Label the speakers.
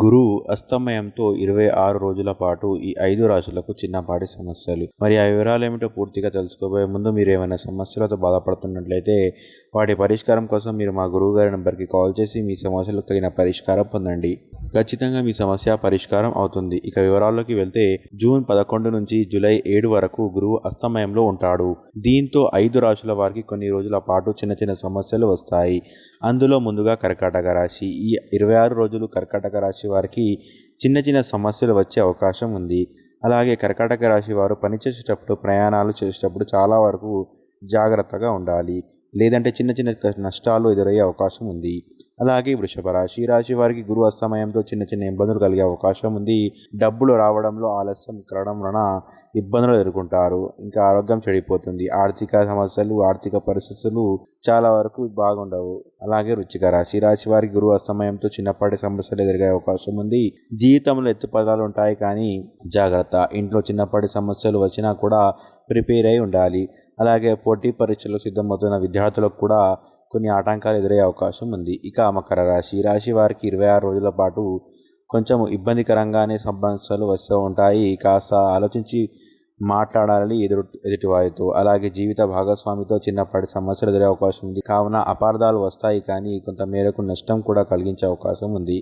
Speaker 1: గురువు అస్తమయంతో ఇరవై ఆరు రోజుల పాటు ఈ ఐదు రాశులకు చిన్నపాటి సమస్యలు. మరి ఆ వివరాలు ఏమిటో పూర్తిగా తెలుసుకోబోయే ముందు మీరు ఏమైనా సమస్యలతో బాధపడుతున్నట్లయితే వాటి పరిష్కారం కోసం మీరు మా గురువు గారి నెంబర్కి కాల్ చేసి మీ సమస్యలకు తగిన పరిష్కారం పొందండి. ఖచ్చితంగా మీ సమస్య పరిష్కారం అవుతుంది. ఇక వివరాల్లోకి వెళ్తే జూన్ పదకొండు నుంచి జూలై ఏడు వరకు గురువు అస్తమయంలో ఉంటాడు. దీంతో ఐదు రాశుల వారికి కొన్ని రోజుల పాటు చిన్న చిన్న సమస్యలు వస్తాయి. అందులో ముందుగా కర్కాటక రాశి. ఈ ఇరవై ఆరు రోజులు కర్కాటక రాశి వారికి చిన్న చిన్న సమస్యలు వచ్చే అవకాశం ఉంది. అలాగే కర్కాటక రాశి వారు పనిచేసేటప్పుడు ప్రయాణాలు చేసేటప్పుడు చాలా వరకు జాగ్రత్తగా ఉండాలి. లేదంటే చిన్న చిన్న నష్టాలు ఎదురయ్యే అవకాశం ఉంది. అలాగే వృషభ రాశి రాశి వారికి గురు అస్తమయంతో చిన్న చిన్న ఇబ్బందులు కలిగే అవకాశం ఉంది. డబ్బులు రావడంలో ఆలస్యం కలడం వలన ఇబ్బందులు ఎదుర్కొంటారు. ఇంకా ఆరోగ్యం చెడిపోతుంది. ఆర్థిక సమస్యలు ఆర్థిక పరిస్థితులు చాలా వరకు బాగుండవు. అలాగే రుచిక రాశి రాశి వారికి గురువు అస్తమయంతో చిన్నపాటి సమస్యలు ఎదురగే అవకాశం ఉంది. జీవితంలో ఎత్తుపదాలు ఉంటాయి కానీ జాగ్రత్త. ఇంట్లో చిన్నపాటి సమస్యలు వచ్చినా కూడా ప్రిపేర్ అయి ఉండాలి. అలాగే పోటీ పరీక్షలకు సిద్ధమవుతున్న విద్యార్థులకు కూడా కొన్ని ఆటంకాలు ఎదురయ్యే అవకాశం ఉంది. ఇక మకర రాశి రాశి వారికి ఇరవై ఆరు రోజుల పాటు కొంచెం ఇబ్బందికరంగానే సమస్యలు వస్తూ ఉంటాయి. కాస్త ఆలోచించి మాట్లాడాలి ఎదురు ఎదుటివారితో అలాగే జీవిత భాగస్వామితో చిన్నప్పటి సమస్యలు ఎదురే అవకాశం ఉంది. కావున అపార్థాలు వస్తాయి కానీ కొంత మేరకు నష్టం కూడా కలిగించే అవకాశం ఉంది.